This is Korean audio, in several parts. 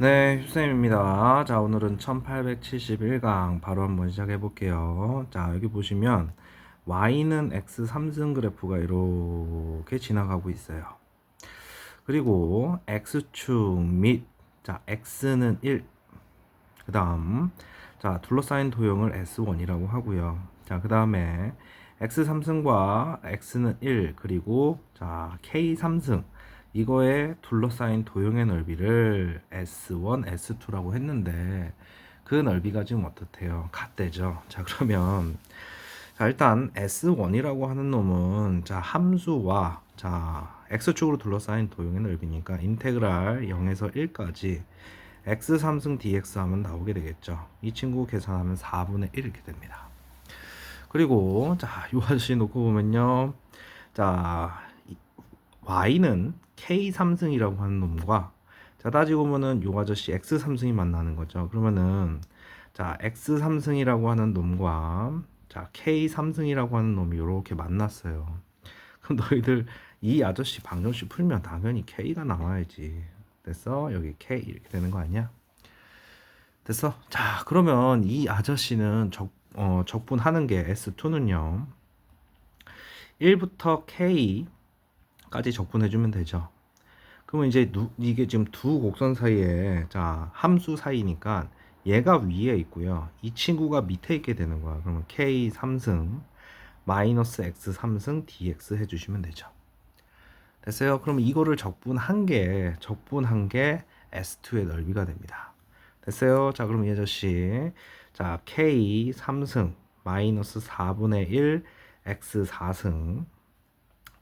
네, 휴쌤입니다. 자, 오늘은 1871강 바로 한번 시작해 볼게요. 자, 여기 보시면 y는 x 3승 그래프가 이렇게 지나가고 있어요. 그리고 x축 및 자, x는 1. 그다음 자, 둘러싸인 도형을 S1이라고 하고요. 자, 그다음에 x 3승과 x는 1 그리고 자, k 3승 이거에 둘러싸인 도형의 넓이를 S1, S2라고 했는데 그 넓이가 지금 어떻대요? 같대죠. 자, 그러면 자, 일단 S1이라고 하는 놈은 자, 함수와 자, x축으로 둘러싸인 도형의 넓이니까 인테그랄 0에서 1까지 x 3승 dx 하면 나오게 되겠죠. 이 친구 계산하면 4분의 1 이렇게 됩니다. 그리고 자, 이 아저씨 놓고 보면요. 자, 이- y는 k 3승이라고 하는 놈과 자, 따지고 보면은 요 아저씨 x 3승이 만나는 거죠. 그러면은 자, x 3승이라고 하는 놈과 자, k 3승이라고 하는 놈이 이렇게 만났어요. 그럼 너희들 이 아저씨 방정식 풀면 당연히 k가 나와야지. 됐어? 여기 k 이렇게 되는 거 아니야? 됐어? 자, 그러면 이 아저씨는 적, 어, 적분하는 게 S2는요. 1부터 K 까지 적분해주면 되죠. 그러면 이제 누, 이게 지금 두 곡선 사이에 자 함수 사이니까 얘가 위에 있고요. 이 친구가 밑에 있게 되는 거야. 그러면 K 3승 마이너스 X 3승 DX 해주시면 되죠. 됐어요? 그럼 이거를 적분한 게 적분한 게 S2의 넓이가 됩니다. 됐어요? 자, 그럼 이 아저씨 자 K 3승 마이너스 4분의 1 X 4승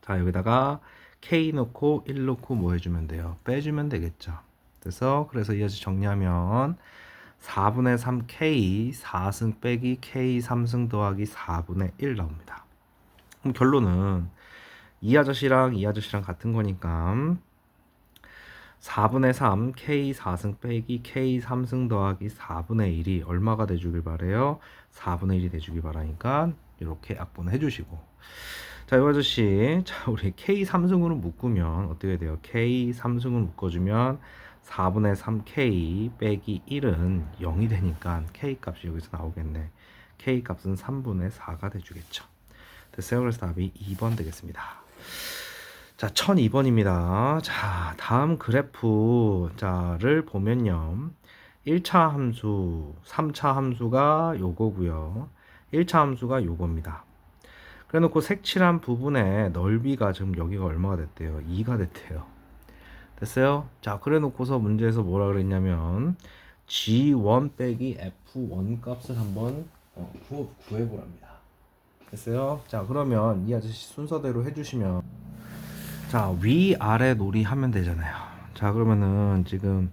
자 여기다가 K 넣고 1 넣고 뭐 해주면 돼요? 빼주면 되겠죠. 그래서 그래서 이 아저씨 정리하면 4분의 3 K 4승 빼기 K 3승 더하기 4분의 1 나옵니다. 그럼 결론은 이 아저씨랑 이 아저씨랑 같은 거니까 4분의 3 K 4승 빼기 K 3승 더하기 4분의 1이 얼마가 돼주길 바래요? 4분의 1이 돼주길 바라니까 이렇게 약분을 해주시고 자, 이 아저씨 자 우리 K 3승으로 묶으면 어떻게 돼요? K 3승을 묶어주면 4분의 3 K 빼기 1은 0이 되니까 K 값이 여기서 나오겠네. K 값은 3분의 4가 돼주겠죠. 됐어요? 그래서 답이 2번 되겠습니다. 자, 1002번입니다. 자, 다음 그래프 자를 보면요. 1차 함수, 3차 함수가 요거고요. 1차 함수가 요겁니다. 그래 놓고 색칠한 부분의 넓이가 지금 여기가 얼마가 됐대요? 2가 됐대요. 됐어요? 자, 그래 놓고서 문제에서 뭐라 그랬냐면 G1 빼기 F1 값을 한번 어, 구해, 구해보랍니다. 됐어요? 자, 그러면 이 아저씨 순서대로 해주시면 자, 위, 아래 놀이 하면 되잖아요. 자, 그러면은 지금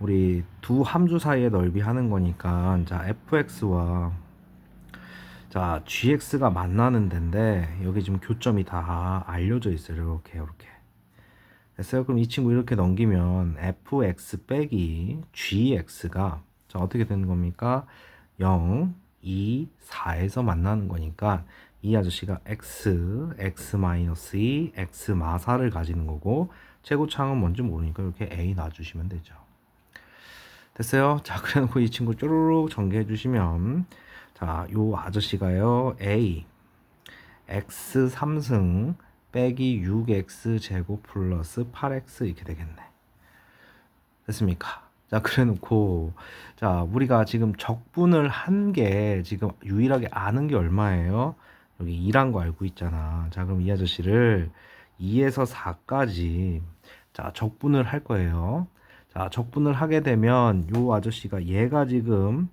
우리 두 함수 사이의 넓이 하는 거니까 자, fx와 자, gx가 만나는 데인데 여기 지금 교점이 다 알려져 있어요. 이렇게 이렇게. 됐어요? 그럼 이 친구 이렇게 넘기면 fx 빼기 gx가 자, 어떻게 되는 겁니까? 0, 2, 4에서 만나는 거니까 이 아저씨가 x, x-2, x 마사를 가지는 거고 최고차항은 뭔지 모르니까 이렇게 a 놔주시면 되죠. 됐어요? 자, 그래놓고 이 친구 쪼르륵 전개해 주시면 자, 요 아저씨가요 a x 3승 빼기 6x 제곱 플러스 8x 이렇게 되겠네. 됐습니까? 자, 그래 놓고, 자, 우리가 지금 적분을 한 게 지금 유일하게 아는 게 얼마예요? 여기 2란 거 알고 있잖아. 자, 그럼 이 아저씨를 2에서 4까지, 자, 적분을 할 거예요. 자, 적분을 하게 되면 요 아저씨가 얘가 지금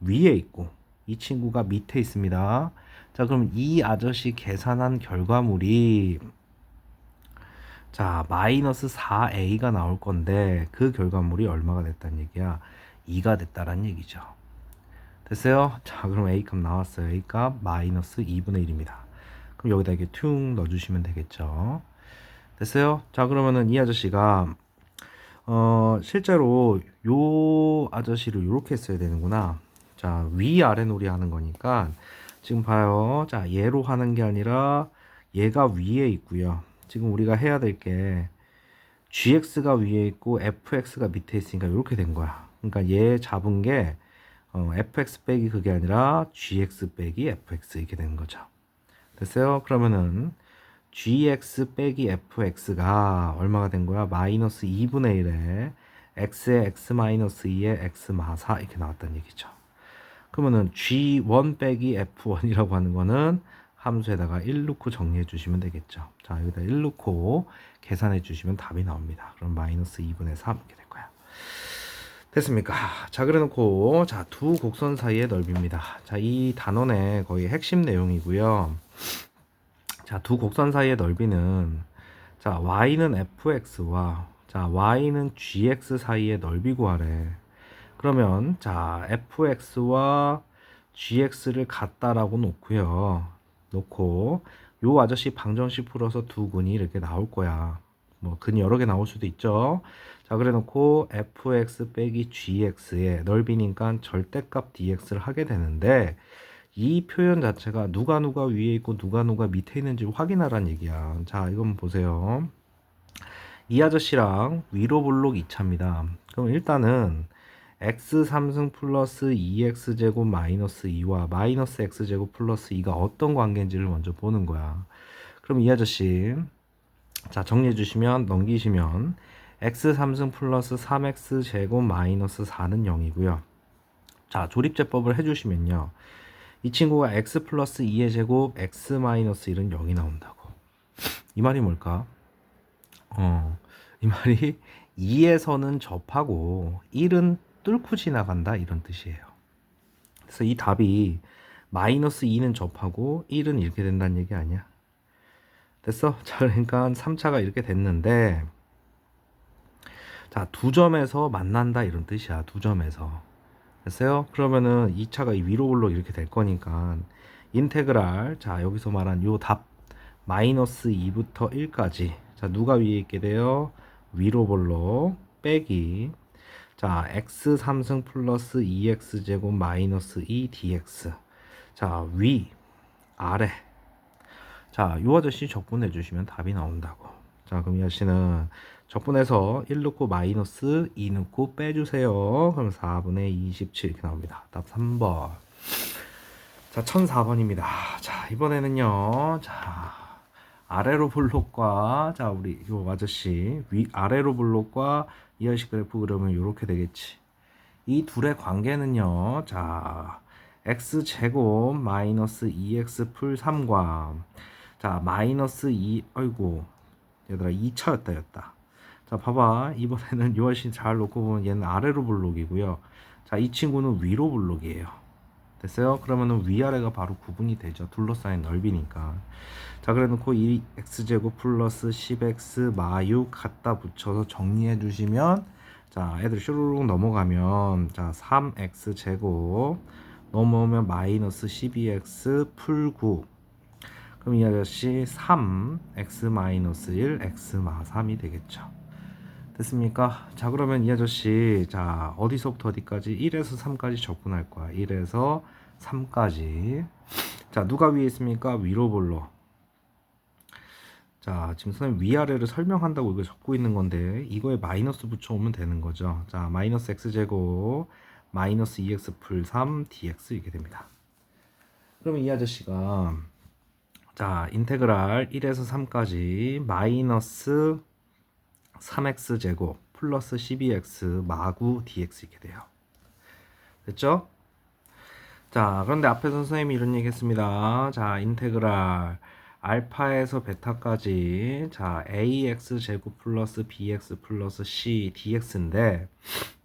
위에 있고, 이 친구가 밑에 있습니다. 자, 그럼 이 아저씨 계산한 결과물이 자, 마이너스 4a가 나올 건데 그 결과물이 얼마가 됐다는 얘기야? 2가 됐다라는 얘기죠. 됐어요? 자, 그럼 a 값 나왔어요. a 값 마이너스 2분의 1입니다. 그럼 여기다 이렇게 퉁 넣어주시면 되겠죠. 됐어요? 자, 그러면은 이 아저씨가 어, 실제로 요 아저씨를 이렇게 써야 되는구나. 자, 위 아래 놀이 하는 거니까 지금 봐요. 자, 얘로 하는 게 아니라 얘가 위에 있고요. 지금 우리가 해야 될 게 gx가 위에 있고 fx가 밑에 있으니까 이렇게 된 거야. 그러니까 얘 잡은 게 어, fx 빼기 그게 아니라 gx 빼기 fx 이렇게 되는 거죠. 됐어요? 그러면은 gx 빼기 fx가 얼마가 된 거야? 마이너스 2분의 1에 x에 x 마이너스 2에 x 마사 이렇게 나왔다는 얘기죠. 그러면은 g1 빼기 f1이라고 하는 거는 함수에다가 1 넣고 정리해 주시면 되겠죠. 자, 여기다 1 넣고 계산해 주시면 답이 나옵니다. 그럼 마이너스 2분의 3 이렇게 될 거야. 됐습니까? 자, 그래 놓고 자, 두 곡선 사이의 넓이입니다. 자, 이 단원의 거의 핵심 내용이고요. 자, 두 곡선 사이의 넓이는 자, y는 fx와 자, y는 gx 사이의 넓이 구하래. 그러면 자, fx와 gx를 같다라고 놓고요. 놓고 요 아저씨 방정식 풀어서 두 근이 이렇게 나올 거야. 뭐 근이 여러 개 나올 수도 있죠. 자, 그래 놓고 fx 빼기 gx의 넓이니까 절대값 dx를 하게 되는데 이 표현 자체가 누가 누가 위에 있고 누가 누가 밑에 있는지 확인하라는 얘기야. 자, 이건 보세요. 이 아저씨랑 위로 볼록 2차입니다. 그럼 일단은 x 3승 플러스 2x 제곱 마이너스 2와 마이너스 x 제곱 플러스 2가 어떤 관계인지를 먼저 보는 거야. 그럼 이 아저씨 자 정리해 주시면 넘기시면 x 3승 플러스 3x 제곱 마이너스 4는 0이고요. 자 조립제법을 해주시면요. 이 친구가 x 플러스 2의 제곱 x 마이너스 1은 0이 나온다고. 이 말이 뭘까? 어, 이 말이 2에서는 접하고 1은 뚫고 지나간다 이런 뜻이에요. 그래서 이 답이 마이너스 2는 접하고 1은 이렇게 된다는 얘기 아니야? 됐어? 자, 그러니까 3차가 이렇게 됐는데 자, 두 점에서 만난다 이런 뜻이야. 두 점에서. 됐어요? 그러면은 2차가 위로 올라 이렇게 될 거니까 인테그랄 자, 여기서 말한 요 답 마이너스 2부터 1까지 자, 누가 위에 있게 돼요? 위로 볼록 빼기 자, x 3승 플러스 2x 제곱 마이너스 2 dx. 자, 위, 아래. 자, 요 아저씨 적분해 주시면 답이 나온다고. 자, 그럼 이 아저씨는 적분해서 1 넣고 마이너스 2 넣고 빼주세요. 그럼 4분의 27 이렇게 나옵니다. 답 3번. 자, 1004번입니다. 자, 이번에는요. 자, 아래로 블록과 자, 우리 요 아저씨 위 아래로 블록과 이하식 그래프 그러면 이렇게 되겠지. 이 둘의 관계는요. 자, x 제곱 마이너스 2x 풀 3과 자 마이너스 2 아이고 얘들아 2차였다 였다. 자 봐봐 이번에는 요아신 잘 놓고 보면 얘는 아래로 블록이고요. 자 이 친구는 위로 블록이에요. 됐어요? 그러면은 위아래가 바로 구분이 되죠. 둘러싸인 넓이니까. 자, 그래 놓고 이 x제곱 플러스 10x 마유 갖다 붙여서 정리해 주시면 자, 애들 슈루룩 넘어가면 자, 3x 제곱 넘어오면 마이너스 12x 풀 9. 그럼 이 아저씨 3 x 마이너스 1 x 마 3이 되겠죠. 됐습니까? 자 그러면 이 아저씨 자 어디서부터 어디까지? 1에서 3까지 접근할 거야. 1에서 3까지. 자 누가 위에 있습니까? 위로 볼로 자 지금 선생님 위아래를 설명한다고 이거 적고 있는 건데 이거에 마이너스 붙여오면 되는 거죠. 자 마이너스 x제곱 마이너스 2x 풀 3 dx 이렇게 됩니다. 그러면 이 아저씨가 자 인테그랄 1에서 3까지 마이너스 3x 제곱 플러스 12x 마구 dx 이렇게 돼요. 됐죠? 자, 그런데 앞에서 선생님이 이런 얘기 했습니다. 자, 인테그랄 알파에서 베타까지 자, ax 제곱 플러스 bx 플러스 c dx인데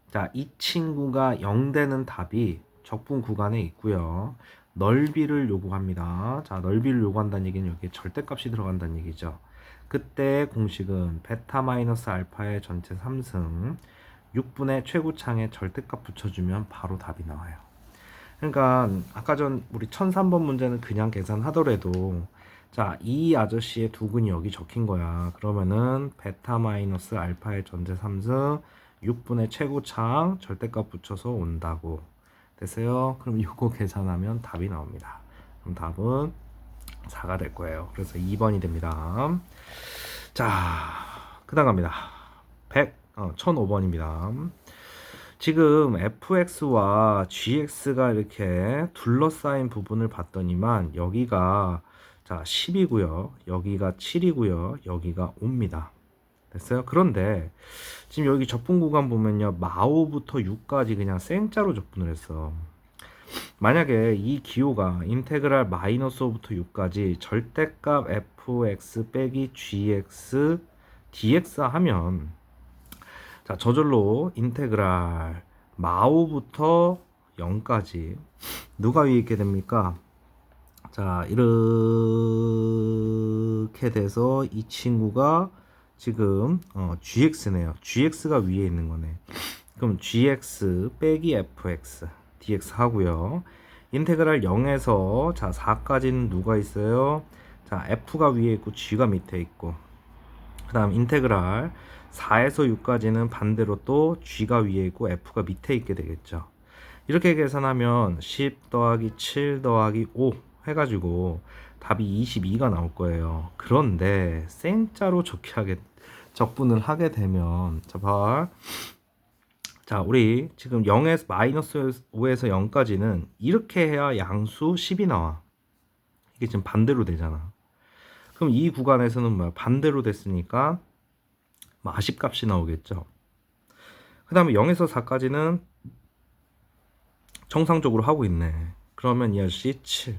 자, 이 친구가 0 되는 답이 적분 구간에 있고요. 넓이를 요구합니다. 자, 넓이를 요구한다는 얘기는 여기에 절대값이 들어간다는 얘기죠. 그때 공식은 베타 마이너스 알파의 전체 3승 6분의 최고창에 절대값 붙여주면 바로 답이 나와요. 그러니까 아까 전 우리 1003번 문제는 그냥 계산하더라도 자, 이 아저씨의 두근이 여기 적힌 거야. 그러면은 베타 마이너스 알파의 전체 3승 6분의 최고창 절대값 붙여서 온다고. 됐어요? 그럼 이거 계산하면 답이 나옵니다. 그럼 답은 4가 될 거예요. 그래서 2번이 됩니다. 자, 그 다음 갑니다. 어, 1005번입니다. 지금 fx와 gx가 이렇게 둘러싸인 부분을 봤더니만 여기가 자 10이고요. 여기가 7이고요. 여기가 5입니다. 됐어요? 그런데 지금 여기 적분 구간 보면요. 마오부터 6까지 그냥 생자로 적분을 했어. 만약에 이 기호가 인테그랄 마이너스 5부터 6까지 절대값 fx 빼기 gx dx 하면 자 저절로 인테그랄 마오부터 0까지 누가 위에 있게 됩니까? 자 이렇게 돼서 이 친구가 지금 어, gx네요. gx가 위에 있는 거네. 그럼 gx 빼기 fx dx 하고요. 인테그랄 0에서 자 4까지는 누가 있어요? 자 f가 위에 있고 g가 밑에 있고 그 다음 인테그랄 4에서 6까지는 반대로 또 g가 위에 있고 f가 밑에 있게 되겠죠. 이렇게 계산하면 10 더하기 7 더하기 5 해가지고 답이 22가 나올 거예요. 그런데 생자로 적게 하게 적분을 하게 되면 자 봐. 자, 우리 지금 0에서 마이너스 5에서 0까지는 이렇게 해야 양수 10이 나와. 이게 지금 반대로 되잖아. 그럼 이 구간에서는 뭐야? 반대로 됐으니까 마십 값이 나오겠죠. 그 다음에 0에서 4까지는 정상적으로 하고 있네. 그러면 이 아저씨 7.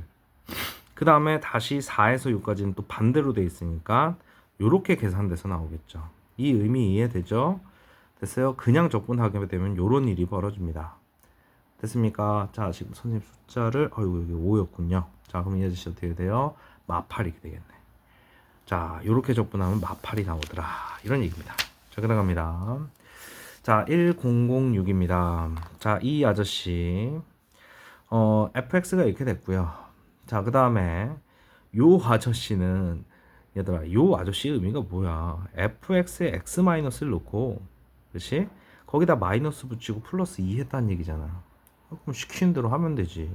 그 다음에 다시 4에서 6까지는 또 반대로 돼 있으니까 이렇게 계산돼서 나오겠죠. 이 의미 이해되죠? 됐어요? 그냥 적분하게 되면 이런 일이 벌어집니다. 됐습니까? 자, 지금 선생님 숫자를 어이구 여기 5였군요. 자, 그럼 이 아저씨 어떻게 돼요? 마팔이 되겠네. 자, 이렇게 적분하면 마팔이 나오더라. 이런 얘기입니다. 자, 그나갑니다. 자, 1006입니다. 자, 이 아저씨 어, fx가 이렇게 됐고요. 자, 그 다음에 요 아저씨는 얘들아, 요 아저씨 의미가 뭐야? fx에 x 마이너스를 놓고, 그렇지? 거기다 마이너스 붙이고 플러스 2 했다는 얘기잖아. 어, 그럼 시키는 대로 하면 되지.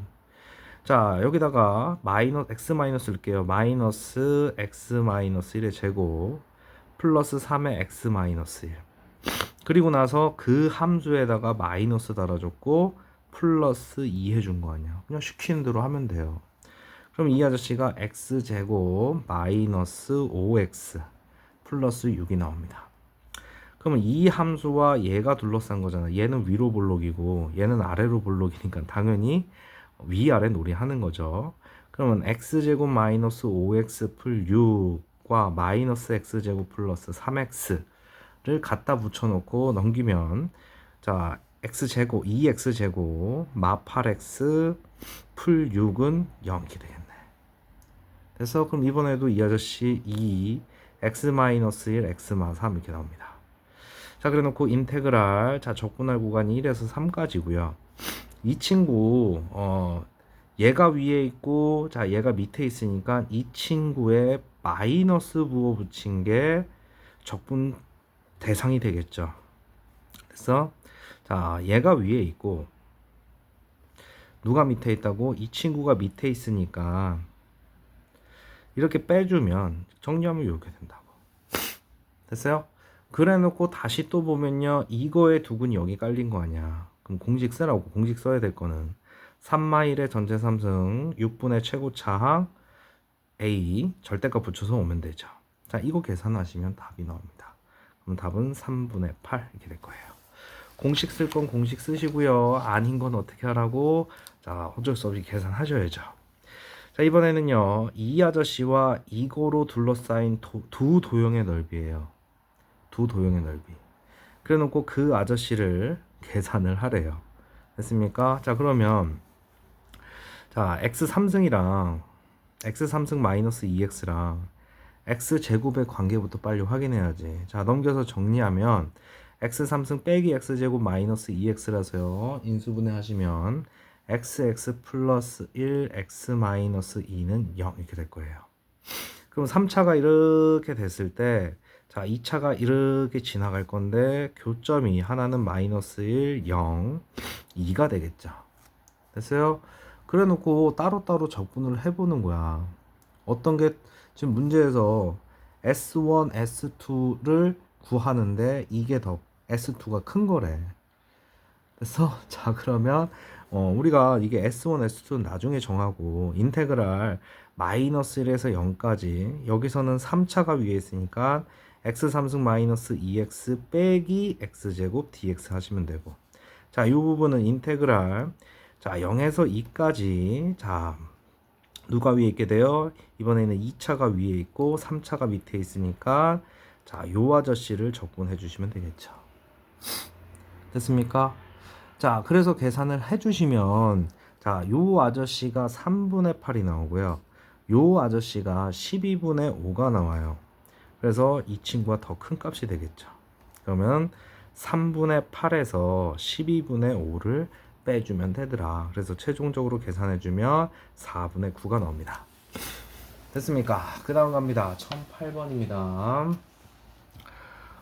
자, 여기다가 마이너스 x 마이너스 를게요. 마이너스 x 마이너스 1의 제곱 플러스 3의 x 마이너스 1. 그리고 나서 그 함수에다가 마이너스 달아줬고 플러스 2 해준 거 아니야. 그냥 시키는 대로 하면 돼요. 그럼 이 아저씨가 x 제곱 마이너스 5x 플러스 6이 나옵니다. 그러면 이 함수와 얘가 둘러싼 거잖아. 얘는 위로 볼록이고 얘는 아래로 볼록이니까 당연히 위아래 놀이하는 거죠. 그러면 x 제곱 마이너스 5x 풀 6과 마이너스 x 제곱 플러스 3x를 갖다 붙여놓고 넘기면 자 x 제곱 2x 제곱 마 8x 풀 6은 0이 되겠네. 그래서 그럼 이번에도 이 아저씨 2 x 마이너스 1 x 마 3 이렇게 나옵니다. 자 그래 놓고 인테그랄 자 적분할 구간이 1에서 3까지고요. 이 친구 어 얘가 위에 있고 자 얘가 밑에 있으니까 이 친구에 마이너스 부호 붙인 게 적분 대상이 되겠죠. 그래서 자 얘가 위에 있고 누가 밑에 있다고 이 친구가 밑에 있으니까 이렇게 빼주면 정리하면 이렇게 된다고 됐어요? 그래 놓고 다시 또 보면요. 이거의 두근이 여기 깔린 거 아니야. 그럼 공식 쓰라고. 공식 써야 될 거는. 3마일의 전체 3승 6분의 최고차항 A 절대값 붙여서 오면 되죠. 자 이거 계산하시면 답이 나옵니다. 그럼 답은 3분의 8 이렇게 될 거예요. 공식 쓸 건 공식 쓰시고요. 아닌 건 어떻게 하라고? 자 어쩔 수 없이 계산하셔야죠. 자 이번에는요. 이 아저씨와 이거로 둘러싸인 도, 두 도형의 넓이에요 두 도형의 넓이. 그래 놓고 그 아저씨를 계산을 하래요. 됐습니까? 자 그러면 자 x 3승이랑 x 3승 마이너스 2x랑 x 제곱의 관계부터 빨리 확인해야지. 자 넘겨서 정리하면 x 3승 빼기 x 제곱 마이너스 2x라서요. 인수분해 하시면 xx 플러스 1 x 마이너스 2는 0 이렇게 될 거예요. 그럼 3차가 이렇게 됐을 때 자, 2차가 이렇게 지나갈 건데 교점이 하나는 마이너스 1, 0, 2가 되겠죠. 됐어요? 그래 놓고 따로따로 적분을 해보는 거야. 어떤 게 지금 문제에서 S1, S2를 구하는데 이게 더 S2가 큰 거래. 그래서 자 그러면 어, 우리가 이게 S1, S2는 나중에 정하고 인테그랄 마이너스 1에서 0까지 여기서는 3차가 위에 있으니까 x 3승 마이너스 2x 빼기 x제곱 dx 하시면 되고. 자 이 부분은 인테그랄. 자 0에서 2까지. 자 누가 위에 있게 돼요? 이번에는 2차가 위에 있고 3차가 밑에 있으니까 자 요 아저씨를 적분해 주시면 되겠죠. 됐습니까? 자 그래서 계산을 해 주시면 자 요 아저씨가 3분의 8이 나오고요. 요 아저씨가 12분의 5가 나와요 그래서 이 친구가 더 큰 값이 되겠죠. 그러면 3분의 8에서 12분의 5를 빼주면 되더라. 그래서 최종적으로 계산해주면 4분의 9가 나옵니다. 됐습니까? 그 다음 갑니다. 1008번입니다.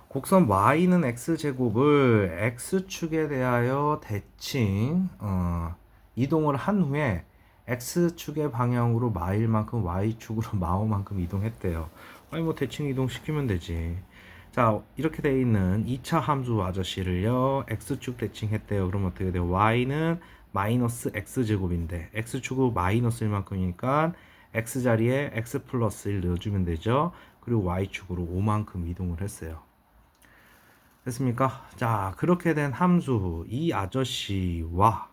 곡선 y는 x제곱을 x축에 대하여 대칭 어, 이동을 한 후에 x축의 방향으로 마일 만큼 y축으로 마오만큼 이동했대요. 아니 뭐 대칭 이동시키면 되지. 자 이렇게 돼 있는 2차 함수 아저씨를요 x축 대칭했대요. 그럼 어떻게 돼요? y는 마이너스 x제곱인데 x축으로 마이너스 1만큼이니까 x 자리에 x 플러스 1 넣어주면 되죠. 그리고 y축으로 5만큼 이동을 했어요. 됐습니까? 자, 그렇게 된 함수 이 아저씨와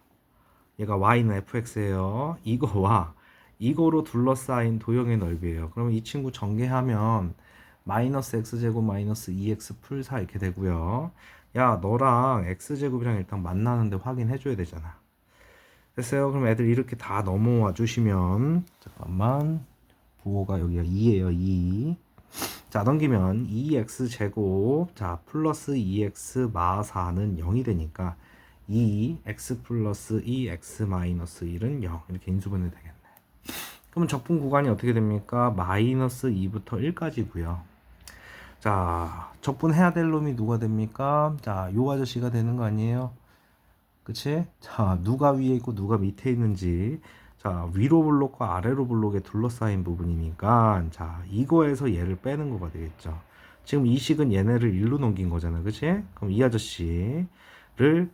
얘가 y는 fx예요. 이거와 이거로 둘러싸인 도형의 넓이에요. 그러면 이 친구 전개하면 마이너스 x제곱 마이너스 2x 풀 4 이렇게 되고요. 야, 너랑 x제곱이랑 일단 만나는데 확인해 줘야 되잖아. 됐어요? 그럼 애들 이렇게 다 넘어와 주시면 잠깐만 부호가 여기가 2예요. 2. 자 넘기면 2x 제곱 자 플러스 2x 마 4는 0이 되니까 2x 플러스 2x 마이너스 1은 0 이렇게 인수분해 되겠네 그러면 적분 구간이 어떻게 됩니까 마이너스 2부터 1까지고요 자 적분해야 될 놈이 누가 됩니까 자 요 아저씨가 되는 거 아니에요 그치 자 누가 위에 있고 누가 밑에 있는지 자, 위로 블록과 아래로 블록에 둘러싸인 부분이니까 자, 이거에서 얘를 빼는 거가 되겠죠. 지금 이 식은 얘네를 일로 넘긴 거잖아. 그치? 그럼 이 아저씨를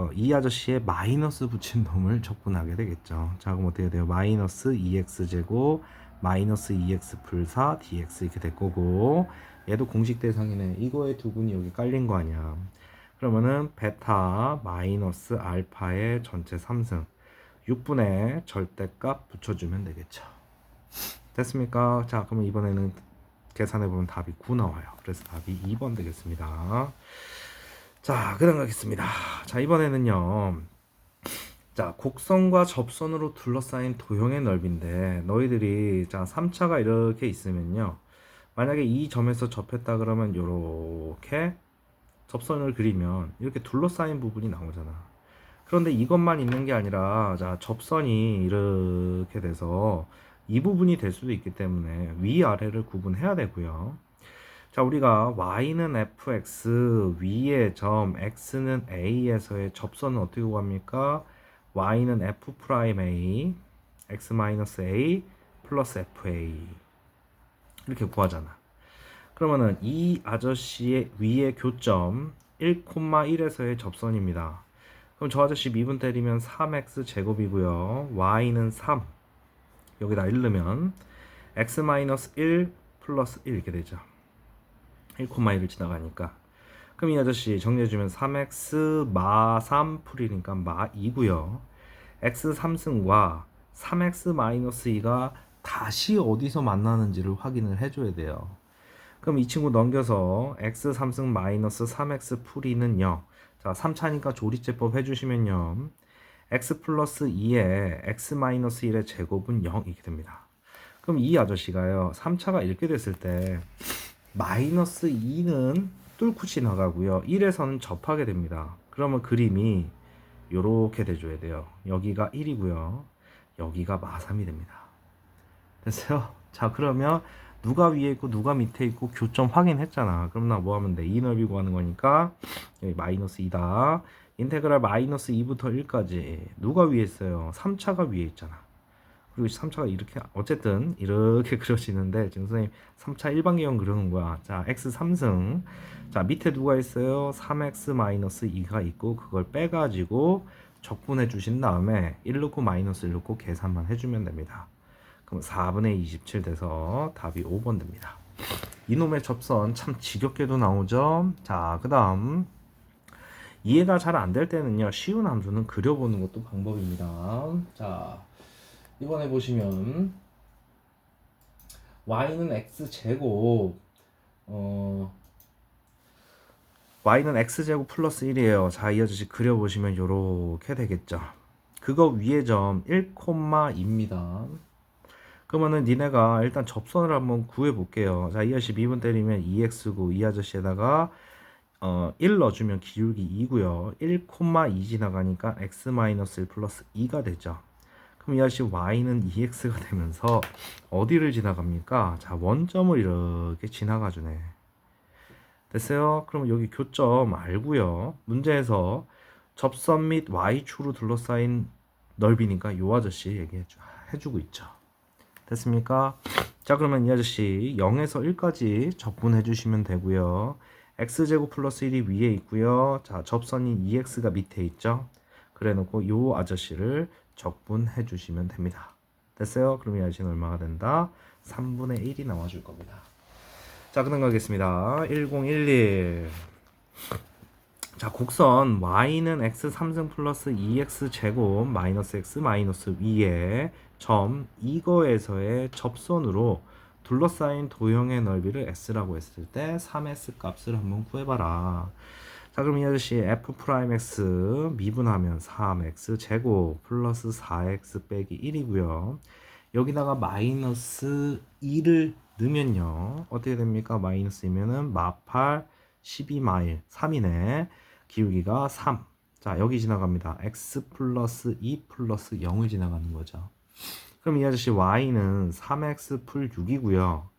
어, 이 아저씨의 마이너스 붙인 놈을 적분하게 되겠죠. 자, 그럼 어떻게 돼요? 마이너스 2x제곱 마이너스 2x 풀4 dx 이렇게 될 거고 얘도 공식 대상이네. 이거의 두근이 여기 깔린 거 아니야. 그러면은 베타 마이너스 알파의 전체 3승 6분의 절대값 붙여주면 되겠죠. 됐습니까? 자, 그러면 이번에는 계산해보면 답이 9 나와요. 그래서 답이 2번 되겠습니다. 자, 그 다음 가겠습니다. 자, 이번에는요. 자, 곡선과 접선으로 둘러싸인 도형의 넓이인데, 너희들이, 자, 3차가 이렇게 있으면요. 만약에 이 점에서 접했다 그러면 이렇게 접선을 그리면 이렇게 둘러싸인 부분이 나오잖아. 그런데 이것만 있는 게 아니라 자 접선이 이렇게 돼서 이 부분이 될 수도 있기 때문에 위아래를 구분해야 되고요. 자 우리가 y는 fx 위의 점 x는 a에서의 접선은 어떻게 구합니까? y는 f 프라임 a x 마이너스 a 플러스 fa 이렇게 구하잖아. 그러면은 이 아저씨의 위의 교점 1,1에서의 접선입니다. 그럼 저 아저씨 미분 때리면 3x 제곱이고요. y는 3. 여기다 1 넣으면 x-1 플러스 1 이렇게 되죠. 1,1을 지나가니까. 그럼 이 아저씨 정리해주면 3x 마 3 풀이니까 마 2고요. x 3승과 3x 마이너스 2가 다시 어디서 만나는지를 확인을 해줘야 돼요. 그럼 이 친구 넘겨서 x 3승 마이너스 3x 풀이는 0. 자, 3차니까 조리제법 해주시면요. x 플러스 2에 x 마이너스 1의 제곱은 0 이렇게 됩니다. 그럼 이 아저씨가요. 3차가 이렇게 됐을 때 마이너스 2는 뚫고 지나가고요. 1에서는 접하게 됩니다. 그러면 그림이 이렇게 돼줘야 돼요. 여기가 1이고요. 여기가 마3이 됩니다. 됐어요? 자 그러면 누가 위에 있고 누가 밑에 있고 교점 확인했잖아. 그럼 나 뭐 하면 돼? 2 넓이 구하는 거니까 여기 마이너스 2다. 인테그랄 마이너스 2부터 1까지 누가 위에 있어요? 3차가 위에 있잖아. 그리고 그리고 3차가 이렇게 어쨌든 이렇게 그려지는데 지금 선생님 3차 일반계형 그려놓은 거야. 자 x 3승 자 밑에 누가 있어요? 3x 마이너스 2가 있고 그걸 빼가지고 적분해 주신 다음에 1 넣고 마이너스 1 넣고 계산만 해주면 됩니다. 그럼 4분의 27 돼서 답이 5번 됩니다. 이놈의 접선 참 지겹게도 나오죠. 자, 그 다음 이해가 잘 안 될 때는요 쉬운 함수는 그려보는 것도 방법입니다. 자, 이번에 보시면 y는 x 제곱 어 y는 x제곱 플러스 1이에요. 자, 이 아저씨 그려 보시면 요렇게 되겠죠. 그거 위에 점 1,2입니다. 그러면은 니네가 일단 접선을 한번 구해 볼게요. 자, 이 아저씨 미분 때리면 2x고 이 아저씨에다가 어, 1 넣어주면 기울기 2고요. 1,2 지나가니까 x-1 플러스 2가 되죠. 그럼 이 아저씨 y는 2x가 되면서 어디를 지나갑니까? 자, 원점을 이렇게 지나가 주네. 됐어요? 그럼 여기 교점 알고요. 문제에서 접선 및 y축으로 둘러싸인 넓이니까 요 아저씨 얘기해 주, 해주고 있죠. 됐습니까? 자 그러면 이 아저씨 0에서 1까지 적분해 주시면 되고요. x제곱 플러스 1이 위에 있고요. 자 접선인 2x가 밑에 있죠. 그래 놓고 요 아저씨를 적분해 주시면 됩니다. 됐어요? 그럼 이 아저씨는 얼마가 된다? 3분의 1이 나와줄 겁니다. 자, 그럼 가겠습니다. 1011. 자, 곡선 y는 x 3승 플러스 2x 제곱 마이너스 x 마이너스 위에 점 이거에서의 접선으로 둘러싸인 도형의 넓이를 s라고 했을 때 3s 값을 한번 구해봐라. 자, 그럼 이 아저씨 f 프라임 x 미분하면 3x 제곱 플러스 4x 빼기 1이고요. 여기다가 마이너스 2를 넣으면요. 어떻게 됩니까? 마이너스이면은 마팔 12마일 3이네. 기울기가 3. 자, 여기 지나갑니다. x 플러스 2 플러스 0을 지나가는 거죠. 그럼 이 아저씨 y는 3x 풀 6이고요.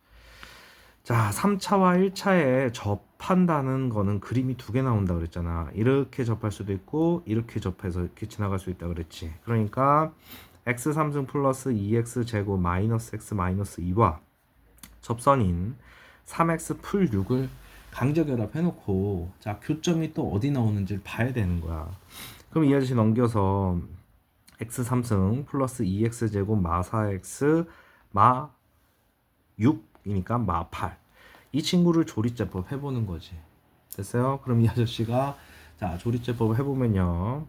자, 3차와 1차에 접한다는 거는 그림이 두 개 나온다 그랬잖아. 이렇게 접할 수도 있고 이렇게 접해서 이렇게 지나갈 수 있다 그랬지. 그러니까 x 3승 플러스 2x 제곱 마이너스 x 마이너스 2와 접선인 3x 풀 6을 강제 결합 해 놓고 자 교점이 또 어디 나오는지 를 봐야 되는 거야. 그럼 이 아저씨 넘겨서 x 3승 플러스 2x 제곱 마 4x 마 6 이니까 마 8. 이 친구를 조리제법 해보는 거지. 됐어요? 그럼 이 아저씨가 자 조리제법 해보면요.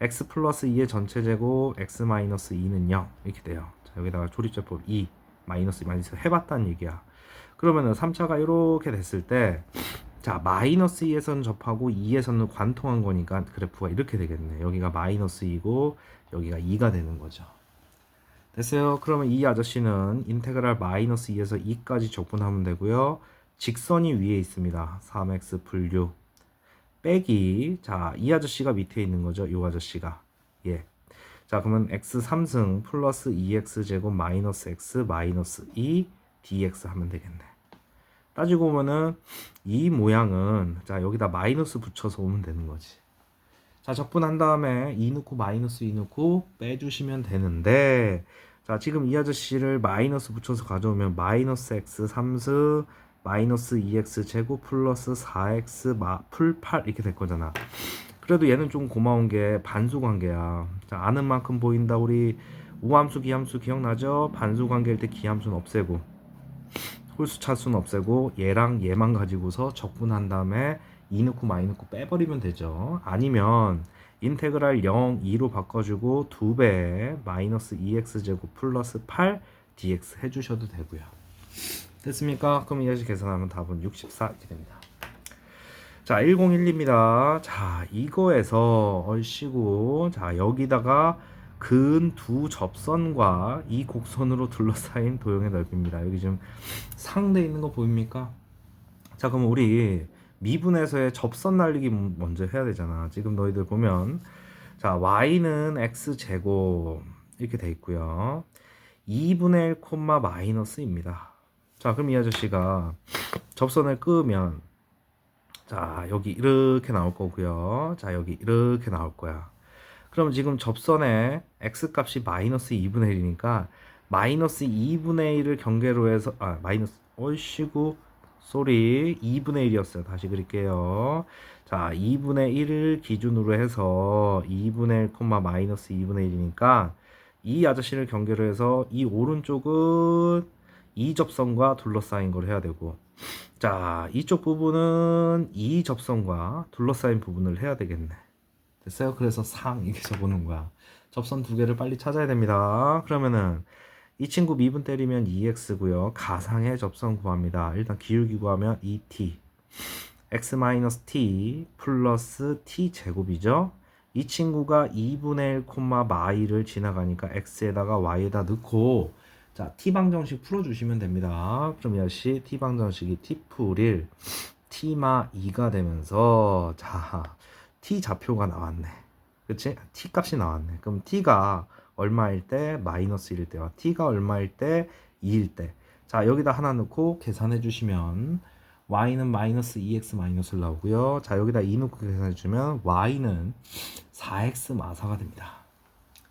x 플러스 2의 전체 제곱 x 마이너스 2는 0 이렇게 돼요. 자 여기다가 조리제법 2 마이너스 마이너스 해봤다는 얘기야. 그러면은 3차가 이렇게 됐을 때, 자, 마이너스 2에서는 접하고 2에서는 관통한 거니까 그래프가 이렇게 되겠네. 여기가 마이너스 2고, 여기가 2가 되는 거죠. 됐어요? 그러면 이 아저씨는 인테그랄 마이너스 2에서 2까지 적분하면 되고요. 직선이 위에 있습니다. 3x 풀 6. 빼기, 자, 이 아저씨가 밑에 있는 거죠. 이 아저씨가. 예. 자 그러면 x 3승 플러스 2x 제곱 마이너스 x 마이너스 2 dx 하면 되겠네. 따지고 보면은 이 모양은 자 여기다 마이너스 붙여서 오면 되는 거지. 자 적분한 다음에 2 넣고 마이너스 2 넣고 빼주시면 되는데 자 지금 이 아저씨를 마이너스 붙여서 가져오면 마이너스 x 3승 마이너스 2x 제곱 플러스 4x 마, 풀 8 이렇게 될 거잖아. 그래도 얘는 좀 고마운 게 반수 관계야. 자, 아는 만큼 보인다. 우리 우함수, 기함수 기억나죠? 반수 관계일 때 기함수는 없애고 홀수 차수는 없애고 얘랑 얘만 가지고서 적분한 다음에 2 넣고 마이 넣고 빼버리면 되죠. 아니면 인테그랄 0, 2로 바꿔주고 2배 마이너스 2x 제곱 플러스 8 dx 해주셔도 되고요. 됐습니까? 그럼 이것이 계산하면 답은 64 이렇게 됩니다. 자, 1012입니다. 자, 이거에서 얼씨구 자, 여기다가 근 두 접선과 이 곡선으로 둘러싸인 도형의 넓이입니다. 여기 지금 상대 있는 거 보입니까? 자, 그럼 우리 미분에서의 접선 날리기 먼저 해야 되잖아. 지금 너희들 보면 자, y는 x 제곱 이렇게 돼 있고요. 2분의 1 콤마 마이너스입니다. 자, 그럼 이 아저씨가 접선을 끄면 자, 여기 이렇게 나올 거고요. 자, 여기 이렇게 나올 거야. 그럼 지금 접선에 x 값이 마이너스 2분의 1이니까 마이너스 2분의 1을 경계로 해서 아 마이너스 얼씨구 쏘리 2분의 1이었어요. 다시 그릴게요. 자 2분의 1을 기준으로 해서 2분의 1, 마이너스 2분의 1이니까 이 아저씨를 경계로 해서 이 오른쪽은 이 접선과 둘러싸인 걸 해야 되고 자 이쪽 부분은 이 접선과 둘러싸인 부분을 해야 되겠네. 됐어요? 그래서 상 이렇게 적어놓은 거야. 접선 두 개를 빨리 찾아야 됩니다. 그러면은 이 친구 미분 때리면 2x고요. 가상의 접선 구합니다. 일단 기울기 구하면 2t x-t 플러스 t 제곱이죠. 이 친구가 2분의 1, 마이를 지나가니까 x에다가 y에다 넣고 자 t 방정식 풀어주시면 됩니다. 그럼 역시 t 방정식이 t 풀 1 t마 2가 되면서 자 t 좌표가 나왔네. 그치? t 값이 나왔네. 그럼 t가 얼마일 때 마이너스 1일 때와 t가 얼마일 때 2일 때. 자 여기다 하나 넣고 계산해 주시면 y는 마이너스 2x 마이너스를 나오고요. 자 여기다 2 넣고 계산해 주면 y는 4x 마사가 됩니다.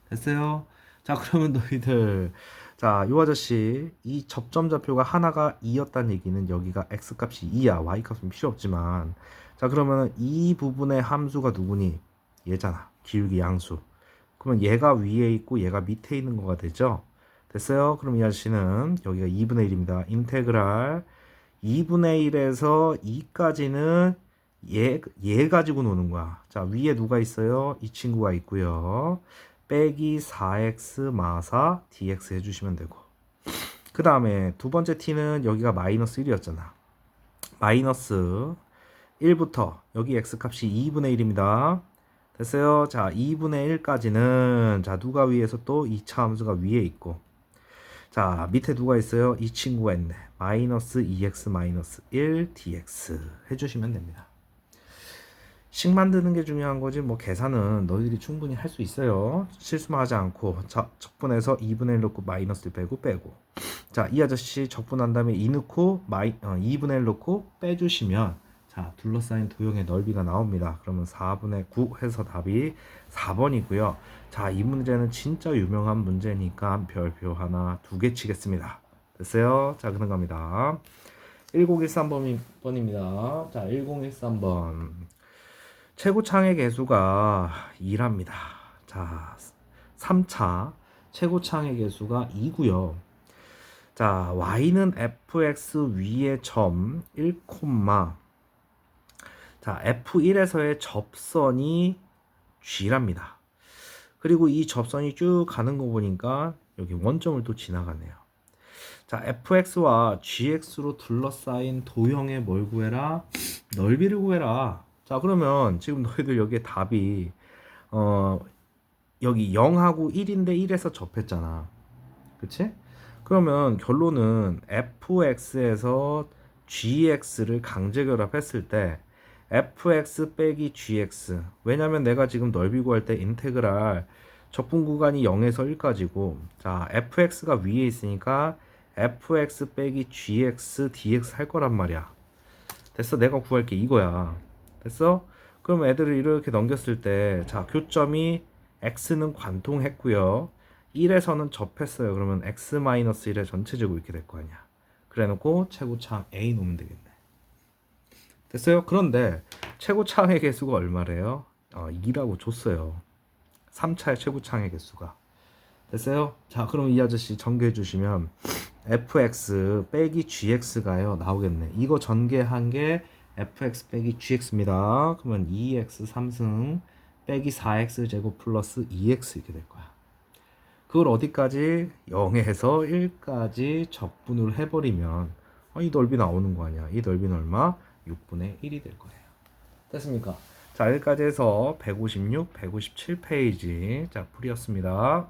됐어요? 자 그러면 너희들 자, 요 아저씨 이 접점 좌표가 하나가 2였다는 얘기는 여기가 x 값이 2야. y 값은 필요 없지만 자, 그러면 이 부분의 함수가 누구니? 얘잖아. 기울기 양수. 그러면 얘가 위에 있고 얘가 밑에 있는 거가 되죠? 됐어요? 그럼 이 아저씨는 여기가 2분의 1입니다. 인테그랄 2분의 1에서 2까지는 얘, 얘 가지고 노는 거야. 자, 위에 누가 있어요? 이 친구가 있고요. 빼기 4x 마사 dx 해주시면 되고 그 다음에 두 번째 t는 여기가 마이너스 1이었잖아 마이너스 1부터 여기 x 값이 2분의 1입니다 됐어요. 자 2분의 1까지는 자 누가 위에서 또 2차 함수가 위에 있고. 자 밑에 누가 있어요? 이 친구가 있네. 마이너스 2x 마이너스 1 dx 해주시면 됩니다. 식 만드는 게 중요한 거지 뭐 계산은 너희들이 충분히 할 수 있어요. 실수만 하지 않고 자 적분해서 2분의 1 넣고 마이너스 1 빼고 빼고. 자 이 아저씨 적분한 다음에 2 넣고 마이, 어, 2분의 1 넣고 빼주시면 자 둘러싸인 도형의 넓이가 나옵니다. 그러면 4분의 9 해서 답이 4번이고요. 자 이 문제는 진짜 유명한 문제니까 별표 하나 두 개 치겠습니다. 됐어요? 자 그런 겁니다. 1013번입니다. 자 1013번. 최고창의 개수가 2랍니다. 자, 3차 최고창의 개수가 2고요. 자, y는 fx 위의 점 1, 자, f1에서의 접선이 g랍니다. 그리고 이 접선이 쭉 가는 거 보니까 여기 원점을 또 지나가네요. 자, fx와 gx로 둘러싸인 도형의 뭘 구해라? 넓이를 구해라. 자 그러면 지금 너희들 여기에 답이 어 여기 0하고 1인데 1에서 접했잖아 그치? 그러면 결론은 fx에서 gx를 강제 결합했을 때 fx 빼기 gx 왜냐면 내가 지금 넓이 구할 때 인테그랄 적분 구간이 0에서 1까지고 자 fx가 위에 있으니까 fx 빼기 gx dx 할 거란 말이야 됐어 내가 구할 게 이거야 됐어? 그럼 애들을 이렇게 넘겼을 때, 자, 교점이 x는 관통했고요. 1에서는 접했어요. 그러면 x-1의 전체적으로 이렇게 될 거 아니야. 그래 놓고 최고차항 a 놓으면 되겠네. 됐어요? 그런데 최고차항의 개수가 얼마래요? 어, 2라고 줬어요. 3차의 최고차항의 개수가. 됐어요? 자, 그럼 이 아저씨 전개해 주시면 fx 빼기 gx가요. 나오겠네. 이거 전개한 게 fx 빼기 gx입니다. 그러면 2x 3승 빼기 4x 제곱 플러스 2x 이렇게 될 거야. 그걸 어디까지 0에서 1까지 적분을 해버리면 어, 이 넓이 나오는 거 아니야. 이 넓이는 얼마? 6분의 1이 될 거예요. 됐습니까? 자 여기까지 해서 156, 157페이지 자 풀이었습니다.